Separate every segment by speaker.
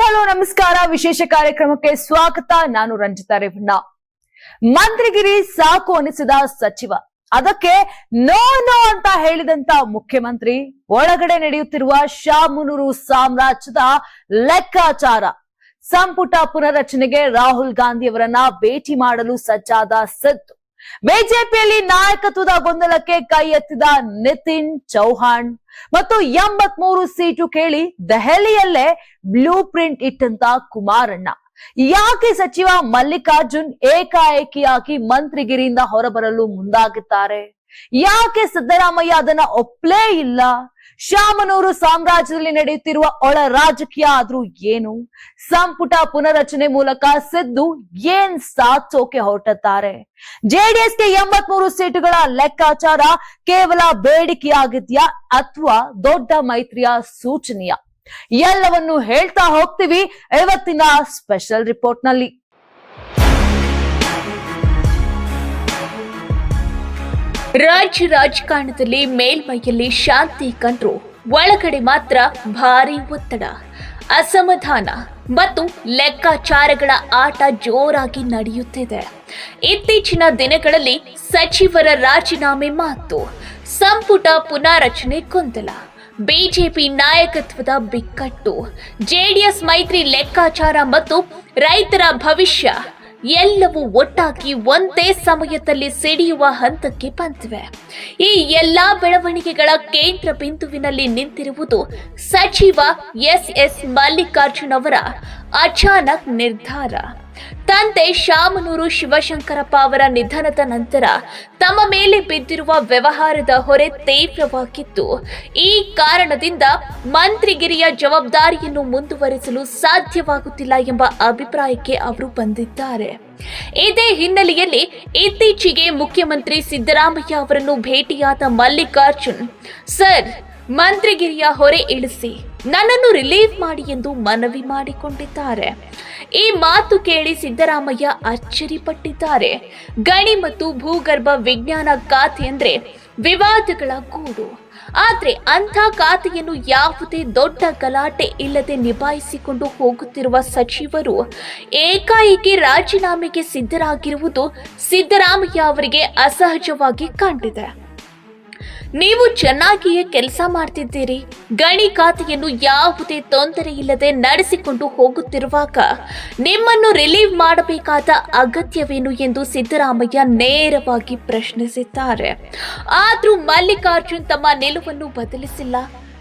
Speaker 1: Hello, ನಮಸ್ಕಾರ. ವಿಶೇಷ ಕಾರ್ಯಕ್ರಮಕ್ಕೆ ಸ್ವಾಗತ. ನಾನು ರಂಜಿತಾ ರೇವಣ್ಣ. ಮಂತ್ರಿಗಿರಿ ಸಾಕು ಅನಿಸಿದ ಸಚಿವ. ಅದಕ್ಕೆ ನೋ ನೋ ಅಂತ ಹೇಳಿದಂತ ಮುಖ್ಯಮಂತ್ರಿ, ಒಳಗಡೆ ನಡೆಯುತ್ತಿರುವ ಶಾಮುನೂರು ಸಾಮ್ರಾಜ್ಯದ ಲೆಕ್ಕಾಚಾರ. ಸಂಪುಟ ಪುನರಚನೆಗೆ ರಾಹುಲ್ ಗಾಂಧಿ ಅವರನ್ನ ಭೇಟಿ ಮಾಡಲು ಸಜ್ಜಾದ ಸಿದ್ದು. ಬಿಜೆಪಿಯಲ್ಲಿ ನಾಯಕತ್ವದ ಗೊಂದಲಕ್ಕೆ ಕೈ ಎತ್ತಿದ ನಿತಿನ್ ಚೌಹಾಣ್. ಮತ್ತು ಎಂಬತ್ ಮೂರು ಸೀಟು ಕೇಳಿ ದೆಹಲಿಯಲ್ಲೇ ಬ್ಲೂ ಪ್ರಿಂಟ್ ಇಟ್ಟಂತ ಕುಮಾರಣ್ಣ. ಯಾಕೆ ಸಚಿವ ಮಲ್ಲಿಕಾರ್ಜುನ್ ಏಕಾಏಕಿಯಾಗಿ ಮಂತ್ರಿಗಿರಿಯಿಂದ ಹೊರಬರಲು ಮುಂದಾಗುತ್ತಾರೆ ಯಾಕೆ ಸಿದ್ದರಾಮಯ್ಯ ಅದನ್ನ ಒಪ್ಲೇ ಇಲ್ಲ? ಶಾಮನೂರು ಸಾಮ್ರಾಜ್ಯದಲ್ಲಿ ನಡೆಯುತ್ತಿರುವ ಒಳ ರಾಜಕೀಯ ಆದ್ರೂ ಏನು? ಸಂಪುಟ ಪುನರಚನೆ ಮೂಲಕ ಸಿದ್ದು ಏನ್ ಸಾಧಿಸೋಕೆ ಹೊರಟುತ್ತಾರೆ ಜೆಡಿಎಸ್ಗೆ ಎಂಬತ್ ಮೂರು ಸೀಟುಗಳ ಲೆಕ್ಕಾಚಾರ ಕೇವಲ ಬೇಡಿಕೆಯಾಗಿದ್ಯಾ ಅಥವಾ ದೊಡ್ಡ ಮೈತ್ರಿಯ ಸೂಚನೆಯ? ಎಲ್ಲವನ್ನು ಹೇಳ್ತಾ ಹೋಗ್ತೀವಿ, ಇವತ್ತಿನ ಸ್ಪೆಷಲ್ ರಿಪೋರ್ಟ್ನಲ್ಲಿ
Speaker 2: ರಾಜ್ಯ ರಾಜಕಾರಣದಲ್ಲಿ ಮೇಲ್ಮೈಯಲ್ಲಿ ಶಾಂತಿ ಕಂಡ್ರು ಒಳಗಡೆ ಮಾತ್ರ ಭಾರಿ ಒತ್ತಡ, ಅಸಮಾಧಾನ ಮತ್ತು ಲೆಕ್ಕಾಚಾರಗಳ ಆಟ ಜೋರಾಗಿ ನಡೆಯುತ್ತಿದೆ. ಇತ್ತೀಚಿನ ದಿನಗಳಲ್ಲಿ ಸಚಿವರ ರಾಜೀನಾಮೆ ಮಾತು, ಸಂಪುಟ ಪುನಾರಚನೆ ಗೊಂದಲ, ಬಿಜೆಪಿ ನಾಯಕತ್ವದ ಬಿಕ್ಕಟ್ಟು, ಜೆಡಿಎಸ್ ಮೈತ್ರಿ ಲೆಕ್ಕಾಚಾರ ಮತ್ತು ರೈತರ ಭವಿಷ್ಯ ಎಲ್ಲವೂ ಒಟ್ಟಾಗಿ ಒಂದೇ ಸಮಯದಲ್ಲಿ ಸಿಡಿಯುವ ಹಂತಕ್ಕೆ ಬಂದಿವೆ. ಈ ಎಲ್ಲಾ ಬೆಳವಣಿಗೆಗಳ ಕೇಂದ್ರ ಬಿಂದುವಿನಲ್ಲಿ ನಿಂತಿರುವುದು ಸಚಿವ ಎಸ್ ಎಸ್ ಮಲ್ಲಿಕಾರ್ಜುನ್ ಅವರ ಅಚಾನಕ್ ನಿರ್ಧಾರ. ತಂದೆ ಶಾಮನೂರು ಶಿವಶಂಕರಪ್ಪ ಅವರ ನಿಧನದ ನಂತರ ತಮ್ಮ ಮೇಲೆ ಬಿದ್ದಿರುವ ವ್ಯವಹಾರದ ಹೊರೆ ತೀವ್ರವಾಗಿತ್ತು. ಈ ಕಾರಣದಿಂದ ಮಂತ್ರಿಗಿರಿಯ ಜವಾಬ್ದಾರಿಯನ್ನು ಮುಂದುವರಿಸಲು ಸಾಧ್ಯವಾಗುತ್ತಿಲ್ಲ ಎಂಬ ಅಭಿಪ್ರಾಯಕ್ಕೆ ಅವರು ಬಂದಿದ್ದಾರೆ. ಇದೇ ಹಿನ್ನೆಲೆಯಲ್ಲಿ ಇತ್ತೀಚೆಗೆ ಮುಖ್ಯಮಂತ್ರಿ ಸಿದ್ದರಾಮಯ್ಯ ಅವರನ್ನು ಭೇಟಿಯಾದ ಮಲ್ಲಿಕಾರ್ಜುನ್, ಸರ್, ಮಂತ್ರಿಗಿರಿಯ ಹೊರೆ ಇಳಿಸಿ, ನನ್ನನ್ನು ರಿಲೀವ್ ಮಾಡಿ ಎಂದು ಮನವಿ ಮಾಡಿಕೊಂಡಿದ್ದಾರೆ. ಈ ಮಾತು ಕೇಳಿ ಸಿದ್ದರಾಮಯ್ಯ ಅಚ್ಚರಿಪಟ್ಟಿದ್ದಾರೆ ಗಣಿ ಮತ್ತು ಭೂಗರ್ಭ ವಿಜ್ಞಾನ ಖಾತೆ ಅಂದ್ರೆ ವಿವಾದಗಳ ಗೂಡು. ಆದ್ರೆ ಅಂಥ ಖಾತೆಯನ್ನು ಯಾವುದೇ ದೊಡ್ಡ ಗಲಾಟೆ ಇಲ್ಲದೆ ನಿಭಾಯಿಸಿಕೊಂಡು ಹೋಗುತ್ತಿರುವ ಸಚಿವರು ಏಕಾಏಕಿ ರಾಜೀನಾಮೆಗೆ ಸಿದ್ಧರಾಗಿರುವುದು ಸಿದ್ದರಾಮಯ್ಯ ಅವರಿಗೆ ಅಸಹಜವಾಗಿ ಕಂಡಿದೆ. ನೀವು ಚೆನ್ನಾಗಿಯೇ ಕೆಲಸ ಮಾಡ್ತಿದ್ದೀರಿ. ಗಣಿ ಖಾತೆಯನ್ನು ಯಾವುದೇ ತೊಂದರೆ ಇಲ್ಲದೆ ನಡೆಸಿಕೊಂಡು ಹೋಗುತ್ತಿರುವಾಗ ನಿಮ್ಮನ್ನು ರಿಲೀವ್ ಮಾಡಬೇಕಾದ ಅಗತ್ಯವೇನು ಎಂದು ಸಿದ್ದರಾಮಯ್ಯ ನೇರವಾಗಿ ಪ್ರಶ್ನಿಸಿದ್ದಾರೆ. ಆದರೂ ಮಲ್ಲಿಕಾರ್ಜುನ್ ತಮ್ಮ ನಿಲುವನ್ನು ಬದಲಿಸಿಲ್ಲ.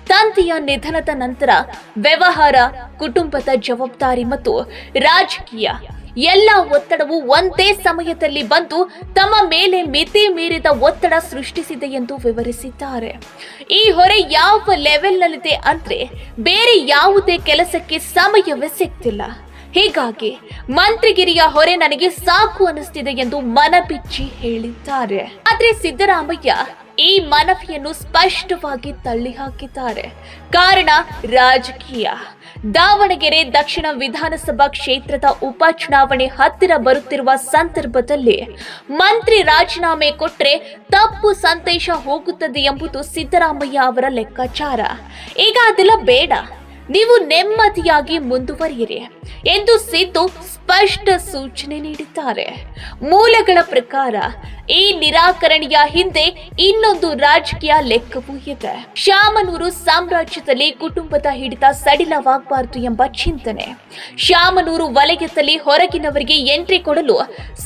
Speaker 2: ತಂದೆಯ ನಿಧನದ ನಂತರ ವ್ಯವಹಾರ, ಕುಟುಂಬದ ಜವಾಬ್ದಾರಿ ಮತ್ತು ರಾಜಕೀಯ ಎಲ್ಲ ಒತ್ತಡವು ಒಂದೇ ಸಮಯದಲ್ಲಿ ಬಂದು ತಮ್ಮ ಮೇಲೆ ಮಿತಿ ಮೀರಿದ ಒತ್ತಡ ಸೃಷ್ಟಿಸಿದೆ ಎಂದು ವಿವರಿಸಿದ್ದಾರೆ. ಈ ಹೊರೆ ಯಾವ ಲೆವೆಲ್ನಲ್ಲಿದೆ ಅಂದ್ರೆ ಬೇರೆ ಯಾವುದೇ ಕೆಲಸಕ್ಕೆ ಸಮಯವೇ ಸಿಗ್ತಿಲ್ಲ. ಹೀಗಾಗಿ ಮಂತ್ರಿಗಿರಿಯ ಹೊರೆ ನನಗೆ ಸಾಕು ಅನಿಸ್ತಿದೆ ಎಂದು ಮನಬಿಚ್ಚಿ ಹೇಳಿದ್ದಾರೆ. ಆದ್ರೆ ಸಿದ್ದರಾಮಯ್ಯ ಈ ಮನವಿಯನ್ನು ಸ್ಪಷ್ಟವಾಗಿ ತಳ್ಳಿ ಹಾಕಿದ್ದಾರೆ ಕಾರಣ ರಾಜಕೀಯ. ದಾವಣಗೆರೆ ದಕ್ಷಿಣ ವಿಧಾನಸಭಾ ಕ್ಷೇತ್ರದ ಉಪಚುನಾವಣೆ ಹತ್ತಿರ ಬರುತ್ತಿರುವ ಸಂದರ್ಭದಲ್ಲಿ ಮಂತ್ರಿ ರಾಜೀನಾಮೆ ಕೊಟ್ಟರೆ ತಪ್ಪು ಸಂದೇಶ ಹೋಗುತ್ತದೆ ಎಂಬುದು ಸಿದ್ದರಾಮಯ್ಯ ಅವರ ಲೆಕ್ಕಾಚಾರ. ಈಗ ಅದೆಲ್ಲ ಬೇಡ. ನೀವು ನೆಮ್ಮದಿಯಾಗಿ ಮುಂದುವರಿಯಿರಿ ಎಂದು ಸಿದ್ದು ಸ್ಪಷ್ಟ ಸೂಚನೆ ನೀಡಿದ್ದಾರೆ. ಮೂಲಗಳ ಪ್ರಕಾರ ಈ ನಿರಾಕರಣೆಯ ಹಿಂದೆ ಇನ್ನೊಂದು ರಾಜಕೀಯ ಲೆಕ್ಕವೂ ಇದೆ. ಶಾಮನೂರು ಸಾಮ್ರಾಜ್ಯದಲ್ಲಿ ಕುಟುಂಬದ ಹಿಡಿತ ಸಡಿಲವಾಗಬಾರದು ಎಂಬ ಚಿಂತನೆ. ಶಾಮನೂರು ವಲಯದಲ್ಲಿ ಹೊರಗಿನವರಿಗೆ ಎಂಟ್ರಿ ಕೊಡಲು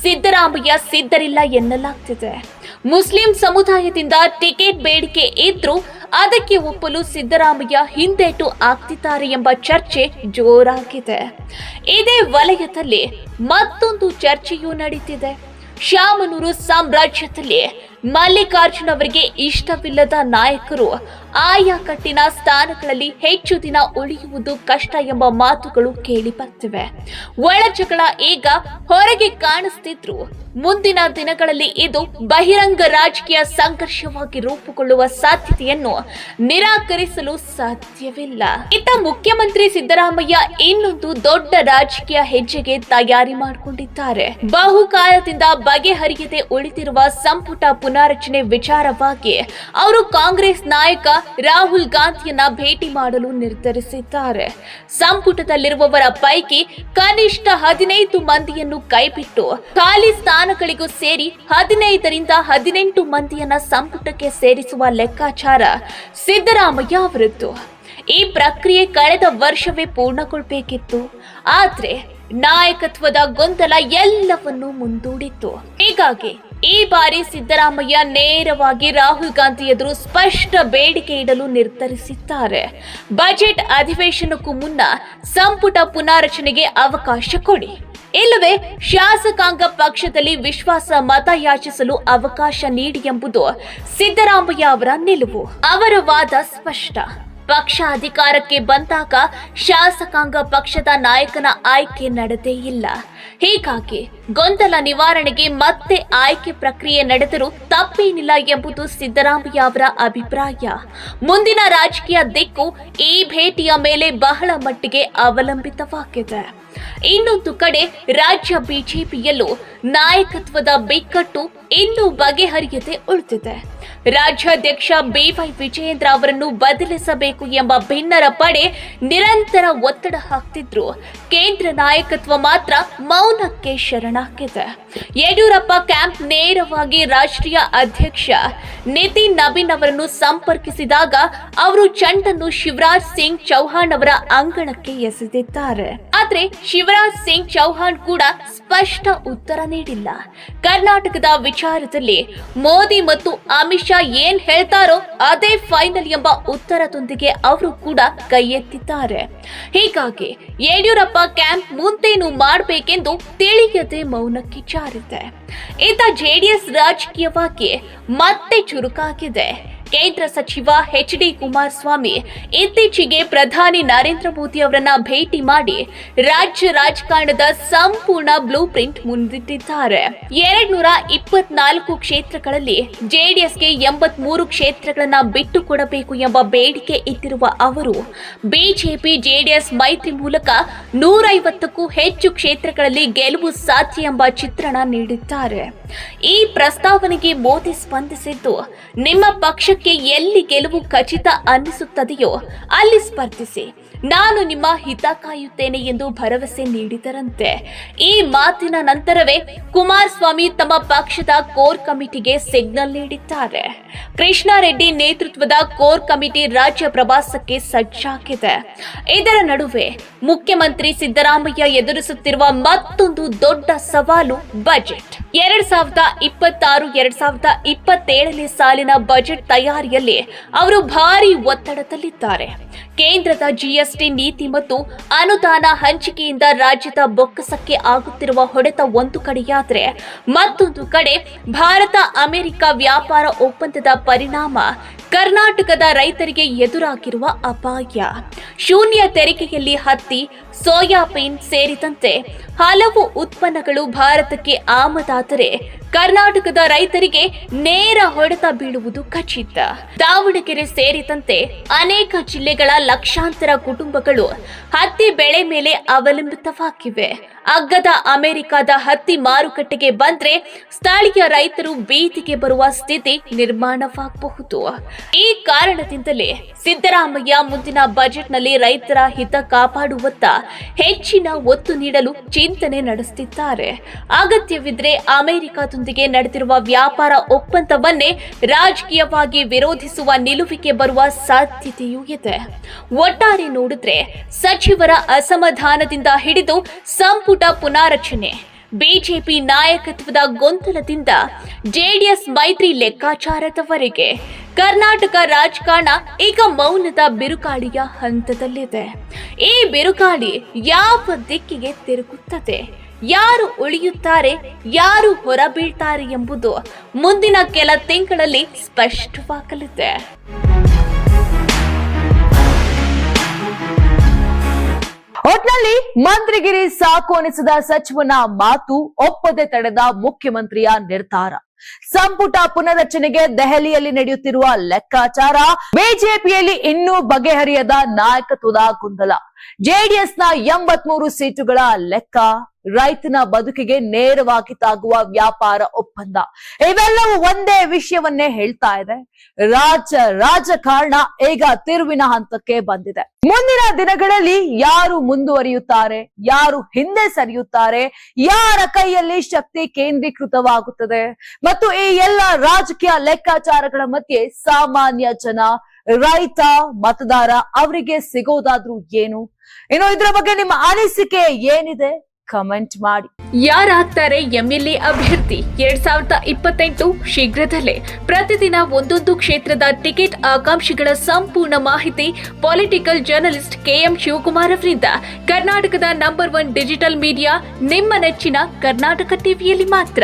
Speaker 2: ಸಿದ್ದರಾಮಯ್ಯ ಸಿದ್ಧರಿಲ್ಲ ಎನ್ನಲಾಗ್ತಿದೆ. ಮುಸ್ಲಿಂ ಸಮುದಾಯದಿಂದ ಟಿಕೆಟ್ ಬೇಡಿಕೆ ಇದ್ರೂ ಅದಕ್ಕೆ ಒಪ್ಪಲು ಸಿದ್ದರಾಮಯ್ಯ ಹಿಂದೇಟು ಆಗ್ತಿದ್ದಾರೆ ಎಂಬ ಚರ್ಚೆ ಜೋರಾಗಿದೆ. ಇದೇ ವಲಯದಲ್ಲಿ ಮತ್ತೊಂದು ಚರ್ಚೆಯೂ ನಡೀತಿದೆ. ಶಾಮನೂರು ಸಾಮ್ರಾಜ್ಯದಲ್ಲಿ ಮಲ್ಲಿಕಾರ್ಜುನ್ ಅವರಿಗೆ ಇಷ್ಟವಿಲ್ಲದ ನಾಯಕರು ಆಯಾ ಕಟ್ಟಿನ ಸ್ಥಾನಗಳಲ್ಲಿ ಹೆಚ್ಚು ದಿನ ಉಳಿಯುವುದು ಕಷ್ಟ ಎಂಬ ಮಾತುಗಳು ಕೇಳಿ ಬರ್ತಿವೆ. ಒಳ ಜಗಳ ಈಗ ಹೊರಗೆ ಕಾಣಿಸ್ತಿದ್ರು. ಮುಂದಿನ ದಿನಗಳಲ್ಲಿ ಇದು ಬಹಿರಂಗ ರಾಜಕೀಯ ಸಂಘರ್ಷವಾಗಿ ರೂಪುಗೊಳ್ಳುವ ಸಾಧ್ಯತೆಯನ್ನು ನಿರಾಕರಿಸಲು ಸಾಧ್ಯವಿಲ್ಲ. ಇತ್ತ ಮುಖ್ಯಮಂತ್ರಿ ಸಿದ್ದರಾಮಯ್ಯ ಇನ್ನೊಂದು ದೊಡ್ಡ ರಾಜಕೀಯ ಹೆಜ್ಜೆಗೆ ತಯಾರಿ ಮಾಡಿಕೊಂಡಿದ್ದಾರೆ. ಬಹುಕಾಲದಿಂದ ಬಗೆಹರಿಯದೆ ಉಳಿದಿರುವ ಸಂಪುಟ ಪುನಾರಚನೆ ವಿಚಾರವಾಗಿ ಅವರು ಕಾಂಗ್ರೆಸ್ ನಾಯಕ ರಾಹುಲ್ ಗಾಂಧಿಯನ್ನ ಭೇಟಿ ಮಾಡಲು ನಿರ್ಧರಿಸಿದ್ದಾರೆ. ಸಂಪುಟದಲ್ಲಿರುವವರ ಪೈಕಿ ಕನಿಷ್ಠ ಹದಿನೈದು ಮಂದಿಯನ್ನು ಕೈಬಿಟ್ಟು ಖಾಲಿ ಸ್ಥಾನಗಳಿಗೂ ಸೇರಿ ಹದಿನೈದರಿಂದ ಹದಿನೆಂಟು ಮಂದಿಯನ್ನ ಸಂಪುಟಕ್ಕೆ ಸೇರಿಸುವ ಲೆಕ್ಕಾಚಾರ ಸಿದ್ದರಾಮಯ್ಯ ಅವರದ್ದು. ಈ ಪ್ರಕ್ರಿಯೆ ಕಳೆದ ವರ್ಷವೇ ಪೂರ್ಣಗೊಳ್ಬೇಕಿತ್ತು. ಆದ್ರೆ ನಾಯಕತ್ವದ ಗೊಂದಲ ಎಲ್ಲವನ್ನೂ ಮುಂದೂಡಿತ್ತು. ಹೀಗಾಗಿ ಈ ಬಾರಿ ಸಿದ್ದರಾಮಯ್ಯ ನೇರವಾಗಿ ರಾಹುಲ್ ಗಾಂಧಿ ಎದುರು ಸ್ಪಷ್ಟ ಬೇಡಿಕೆ ಇಡಲು ನಿರ್ಧರಿಸಿದ್ದಾರೆ. ಬಜೆಟ್ ಅಧಿವೇಶನಕ್ಕೂ ಮುನ್ನ ಸಂಪುಟ ಪುನಾರಚನೆಗೆ ಅವಕಾಶ ಕೊಡಿ. ಇಲ್ಲವೇ, ಶಾಸಕಾಂಗ ಪಕ್ಷದಲ್ಲಿ ವಿಶ್ವಾಸ ಮತ ಯಾಚಿಸಲು ಅವಕಾಶ ನೀಡಿ ಎಂಬುದು ಸಿದ್ದರಾಮಯ್ಯ ಅವರ ನಿಲುವು. ಅವರ ವಾದ ಸ್ಪಷ್ಟ. ಪಕ್ಷ ಅಧಿಕಾರಕ್ಕೆ ಬಂದಾಗ ಶಾಸಕಾಂಗ ಪಕ್ಷದ ನಾಯಕನ ಆಯ್ಕೆ ನಡೆದೇ ಇಲ್ಲ. ಹೀಗಾಗಿ ಗೊಂದಲ ನಿವಾರಣೆಗೆ ಮತ್ತೆ ಆಯ್ಕೆ ಪ್ರಕ್ರಿಯೆ ನಡೆದರೂ ತಪ್ಪೇನಿಲ್ಲ ಎಂಬುದು ಸಿದ್ದರಾಮಯ್ಯ ಅವರ ಅಭಿಪ್ರಾಯ. ಮುಂದಿನ ರಾಜಕೀಯ ದಿಕ್ಕು ಈ ಭೇಟಿಯ ಮೇಲೆ ಬಹಳ ಮಟ್ಟಿಗೆ ಅವಲಂಬಿತವಾಗಿದೆ. ಇನ್ನೊಂದು ಕಡೆ ರಾಜ್ಯ ಬಿಜೆಪಿಯಲ್ಲೂ ನಾಯಕತ್ವದ ಬಿಕ್ಕಟ್ಟು ಇನ್ನೂ ಬಗೆಹರಿಯದೆ ಉಳಿದಿದೆ. ರಾಜ್ಯಾಧ್ಯಕ್ಷ ಬಿವೈ ವಿಜಯೇಂದ್ರ ಅವರನ್ನು ಬದಲಿಸಬೇಕು ಎಂಬ ಭಿನ್ನರ ಪಡೆ ನಿರಂತರ ಒತ್ತಡ ಹಾಕ್ತಿದ್ರು. ಕೇಂದ್ರ ನಾಯಕತ್ವ ಮಾತ್ರ ಮೌನಕ್ಕೆ ಶರಣಾಗಿದೆ ಯಡಿಯೂರಪ್ಪ ಕ್ಯಾಂಪ್ ನೇರವಾಗಿ ರಾಷ್ಟ್ರೀಯ ಅಧ್ಯಕ್ಷ. ನಿತಿನ್ ನಬೀನ್ ಅವರನ್ನು ಸಂಪರ್ಕಿಸಿದಾಗ ಅವರು ಚಂಡನ್ನು ಶಿವರಾಜ್ ಸಿಂಗ್ ಚೌಹಾಣ್ ಅವರ ಅಂಗಣಕ್ಕೆ ಎಸೆದಿದ್ದಾರೆ. ಆದ್ರೆ ಶಿವರಾಜ್ ಸಿಂಗ್ ಚೌಹಾಣ್ ಕೂಡ ಸ್ಪಷ್ಟ ಉತ್ತರ ನೀಡಿಲ್ಲ. ಕರ್ನಾಟಕದ ವಿಚಾರದಲ್ಲಿ ಮೋದಿ ಮತ್ತು ಅಮಿತ್ ಶಾ ಏನ್ ಹೇಳ್ತಾರೋ ಅದೇ ಫೈನಲ್ ಎಂಬ ಉತ್ತರದೊಂದಿಗೆ ಅವರು ಕೂಡ ಕೈ ಎತ್ತಿದ್ದಾರೆ ಹೀಗಾಗಿ ಯಡಿಯೂರಪ್ಪ ಕ್ಯಾಂಪ್ ಮುಂದೇನು ಮಾಡಬೇಕೆಂದು ತಿಳಿಯದೆ ಮೌನಕ್ಕೆ ಜಾರಿದೆ. ಇತ್ತ ಜೆಡಿಎಸ್ ರಾಜಕೀಯವಾಗಿ ಮತ್ತೆ ಚುರುಕಾಗಿದೆ. ಕೇಂದ್ರ ಸಚಿವ ಎಚ್ ಡಿ ಕುಮಾರಸ್ವಾಮಿ ಇತ್ತೀಚೆಗೆ ಪ್ರಧಾನಿ ನರೇಂದ್ರ ಮೋದಿ ಅವರನ್ನ ಭೇಟಿ ಮಾಡಿ ರಾಜ್ಯ ರಾಜಕಾರಣದ ಸಂಪೂರ್ಣ ಬ್ಲೂ ಪ್ರಿಂಟ್ ಮುಂದಿಟ್ಟಿದ್ದಾರೆ. ಎರಡ್ ನೂರ ಇಪ್ಪತ್ನಾಲ್ಕು ಕ್ಷೇತ್ರಗಳಲ್ಲಿ ಜೆಡಿಎಸ್ಗೆ ಎಂಬತ್ಮೂರು ಕ್ಷೇತ್ರಗಳನ್ನ ಬಿಟ್ಟು ಕೊಡಬೇಕು ಎಂಬ ಬೇಡಿಕೆ ಇಟ್ಟಿರುವ ಅವರು, ಬಿಜೆಪಿ, ಜೆಡಿಎಸ್ ಮೈತ್ರಿ ಮೂಲಕ ನೂರೈವತ್ತಕ್ಕೂ ಹೆಚ್ಚು ಕ್ಷೇತ್ರಗಳಲ್ಲಿ ಗೆಲುವು ಸಾಧ್ಯ ಎಂಬ ಚಿತ್ರಣ ನೀಡಿದ್ದಾರೆ. ಈ ಪ್ರಸ್ತಾವನೆಗೆ ಮೋದಿ ಸ್ಪಂದಿಸಿದ್ದು, ನಿಮ್ಮ ಪಕ್ಷಕ್ಕೆ ಎಲ್ಲಿ ಗೆಲುವು ಖಚಿತ ಅನ್ನಿಸುತ್ತದೆಯೋ ಅಲ್ಲಿ ಸ್ಪರ್ಧಿಸಿ. ನಾನು ನಿಮ್ಮ ಹಿತ ಕಾಯುತ್ತೇನೆ ಎಂದು ಭರವಸೆ ನೀಡಿದರಂತೆ. ಈ ಮಾತಿನ ನಂತರವೇ ಕುಮಾರಸ್ವಾಮಿ ತಮ್ಮ ಪಕ್ಷದ ಕೋರ್ ಕಮಿಟಿಗೆ ಸಿಗ್ನಲ್ ನೀಡಿದ್ದಾರೆ. ಕೃಷ್ಣಾರೆಡ್ಡಿ ನೇತೃತ್ವದ ಕೋರ್ ಕಮಿಟಿ ರಾಜ್ಯ ಪ್ರವಾಸಕ್ಕೆ ಸಜ್ಜಾಗಿದೆ. ಇದರ ನಡುವೆ ಮುಖ್ಯಮಂತ್ರಿ ಸಿದ್ದರಾಮಯ್ಯ ಎದುರಿಸುತ್ತಿರುವ ಮತ್ತೊಂದು ದೊಡ್ಡ ಸವಾಲು ಬಜೆಟ್. ಎರಡ್ ಸಾವಿರದ ಇಪ್ಪತ್ತಾರು, ಎರಡ್ ಸಾವಿರದ ಇಪ್ಪತ್ತೇಳನೇ ಸಾಲಿನ ಬಜೆಟ್ ತಯಾರಿಯಲ್ಲಿ ಅವರು ಭಾರಿ ಒತ್ತಡದಲ್ಲಿದ್ದಾರೆ. ಕೇಂದ್ರದ ಜಿಎಸ್ಟಿ ನೀತಿ ಮತ್ತು ಅನುದಾನ ಹಂಚಿಕೆಯಿಂದ ರಾಜ್ಯದ ಬೊಕ್ಕಸಕ್ಕೆ ಆಗುತ್ತಿರುವ ಹೊಡೆತ ಒಂದು ಕಡೆಯಾದರೆ ಮತ್ತೊಂದು ಕಡೆ ಭಾರತ ಅಮೆರಿಕ ವ್ಯಾಪಾರ ಒಪ್ಪಂದದ ಪರಿಣಾಮ ಕರ್ನಾಟಕದ ರೈತರಿಗೆ ಎದುರಾಗಿರುವ ಅಪಾಯ. ಶೂನ್ಯ ತೆರಿಗೆಯಲ್ಲಿ ಹತ್ತಿ, ಸೋಯಾಬೀನ್ ಸೇರಿದಂತೆ ಹಲವು ಉತ್ಪನ್ನಗಳು ಭಾರತಕ್ಕೆ ಆಮದಾದರೆ ಕರ್ನಾಟಕದ ರೈತರಿಗೆ ನೇರ ಹೊಡೆತ ಬೀಳುವುದು ಖಚಿತ. ದಾವಣಗೆರೆ ಸೇರಿದಂತೆ ಅನೇಕ ಜಿಲ್ಲೆಗಳ ಲಕ್ಷಾಂತರ ಕುಟುಂಬಗಳು ಹತ್ತಿ ಬೆಳೆ ಮೇಲೆ ಅವಲಂಬಿತವಾಗಿವೆ. ಅಗ್ಗದ ಅಮೆರಿಕದ ಹತ್ತಿ ಮಾರುಕಟ್ಟೆಗೆ ಬಂದ್ರೆ ಸ್ಥಳೀಯ ರೈತರು ಬೀದಿಗೆ ಬರುವ ಸ್ಥಿತಿ ನಿರ್ಮಾಣವಾಗಬಹುದು. ಈ ಕಾರಣದಿಂದಲೇ ಸಿದ್ದರಾಮಯ್ಯ ಮುಂದಿನ ಬಜೆಟ್ನಲ್ಲಿ ರೈತರ ಹಿತ ಕಾಪಾಡುವತ್ತ ಹೆಚ್ಚಿನ ಒತ್ತು ನೀಡಲು ಚಿಂತನೆ ನಡೆಸುತ್ತಿದ್ದಾರೆ ಅಗತ್ಯವಿದ್ರೆ ಅಮೆರಿಕದೊಂದಿಗೆ ನಡೆದಿರುವ ವ್ಯಾಪಾರ ಒಪ್ಪಂದವನ್ನೇ ರಾಜಕೀಯವಾಗಿ ವಿರೋಧಿಸುವ ನಿಲುವಿಗೆ ಬರುವ ಸಾಧ್ಯತೆಯೂ ಇದೆ. ಒಟ್ಟಾರೆ ನೋಡಿದ್ರೆ ಸಚಿವರ ಅಸಮಾಧಾನದಿಂದ ಹಿಡಿದು ಸಂಪುಟ ಪುನಾರಚನೆ. ಬಿಜೆಪಿ ನಾಯಕತ್ವದ ಗೊಂದಲದಿಂದ ಜೆಡಿಎಸ್ ಮೈತ್ರಿ ಲೆಕ್ಕಾಚಾರದವರೆಗೆ. ಕರ್ನಾಟಕ ರಾಜಕಾರಣ ಈಗ ಮೌನದ ಬಿರುಗಾಳಿಯ ಹಂತದಲ್ಲಿದೆ. ಈ ಬಿರುಗಾಳಿ ಯಾವ ದಿಕ್ಕಿಗೆ ತಿರುಗುತ್ತದೆ? ಯಾರು ಉಳಿಯುತ್ತಾರೆ? ಯಾರು ಹೊರಬೀಳ್ತಾರೆ ಎಂಬುದು ಮುಂದಿನ ಕೆಲ ತಿಂಗಳಲ್ಲಿ ಸ್ಪಷ್ಟವಾಗಲಿದೆ.
Speaker 1: ಒಟ್ನಲ್ಲಿ ಮಂತ್ರಿಗಿರಿ ಸಾಕು ಅನಿಸಿದ ಸಚಿವನ ಮಾತು ಒಪ್ಪದೆ ತಡೆದ ಮುಖ್ಯಮಂತ್ರಿಯ ನಿರ್ಧಾರ. ಸಂಪುಟ ಪುನರಚನೆಗೆ ದೆಹಲಿಯಲ್ಲಿ ನಡೆಯುತ್ತಿರುವ ಲೆಕ್ಕಾಚಾರ ಬಿಜೆಪಿಯಲ್ಲಿ ಇನ್ನೂ ಬಗೆಹರಿಯದ ನಾಯಕತ್ವದ ಗೊಂದಲ. ಜೆಡಿಎಸ್ನ ಎಂಬತ್ಮೂರು ಸೀಟುಗಳ ಲೆಕ್ಕ ರೈತನ ಬದುಕಿಗೆ ನೇರವಾಗಿ ತಾಗುವ ವ್ಯಾಪಾರ ಒಪ್ಪಂದ. ಇವೆಲ್ಲವೂ ಒಂದೇ ವಿಷಯವನ್ನೇ ಹೇಳ್ತಾ ಇದೆ. ರಾಜ ರಾಜಕಾರಣ ಈಗ ತಿರುವಿನ ಹಂತಕ್ಕೆ ಬಂದಿದೆ. ಮುಂದಿನ ದಿನಗಳಲ್ಲಿ ಯಾರು ಮುಂದುವರಿಯುತ್ತಾರೆ, ಯಾರು ಹಿಂದೆ ಸರಿಯುತ್ತಾರೆ, ಯಾರ ಕೈಯಲ್ಲಿ ಶಕ್ತಿ ಕೇಂದ್ರೀಕೃತವಾಗುತ್ತದೆ ಮತ್ತು ಈ ಎಲ್ಲ ರಾಜಕೀಯ ಲೆಕ್ಕಾಚಾರಗಳ ಮಧ್ಯೆ ಸಾಮಾನ್ಯ ಜನ, ರೈತ, ಮತದಾರ ಅವರಿಗೆ ಸಿಗೋದಾದ್ರೂ ಏನು? ಇನ್ನು ಇದ್ರ ಬಗ್ಗೆ ನಿಮ್ಮ ಅನಿಸಿಕೆ ಏನಿದೆ? ಕಮೆಂಟ್ ಮಾಡಿ.
Speaker 2: ಯಾರಾಗ್ತಾರೆ ಎಂಎಲ್ಎ ಅಭ್ಯರ್ಥಿ? ಎರಡ್ ಸಾವಿರದ ಇಪ್ಪತ್ತೆಂಟು ಶೀಘ್ರದಲ್ಲೇ ಪ್ರತಿದಿನ ಒಂದೊಂದು ಕ್ಷೇತ್ರದ ಟಿಕೆಟ್ ಆಕಾಂಕ್ಷಿಗಳ ಸಂಪೂರ್ಣ ಮಾಹಿತಿ ಪೊಲಿಟಿಕಲ್ ಜರ್ನಲಿಸ್ಟ್ ಕೆಎಂ ಶಿವಕುಮಾರ್ ಅವರಿಂದ. ಕರ್ನಾಟಕದ ನಂಬರ್ ಒನ್ ಡಿಜಿಟಲ್ ಮೀಡಿಯಾ ನಿಮ್ಮ ನೆಚ್ಚಿನ ಕರ್ನಾಟಕ ಟಿವಿಯಲ್ಲಿ ಮಾತ್ರ.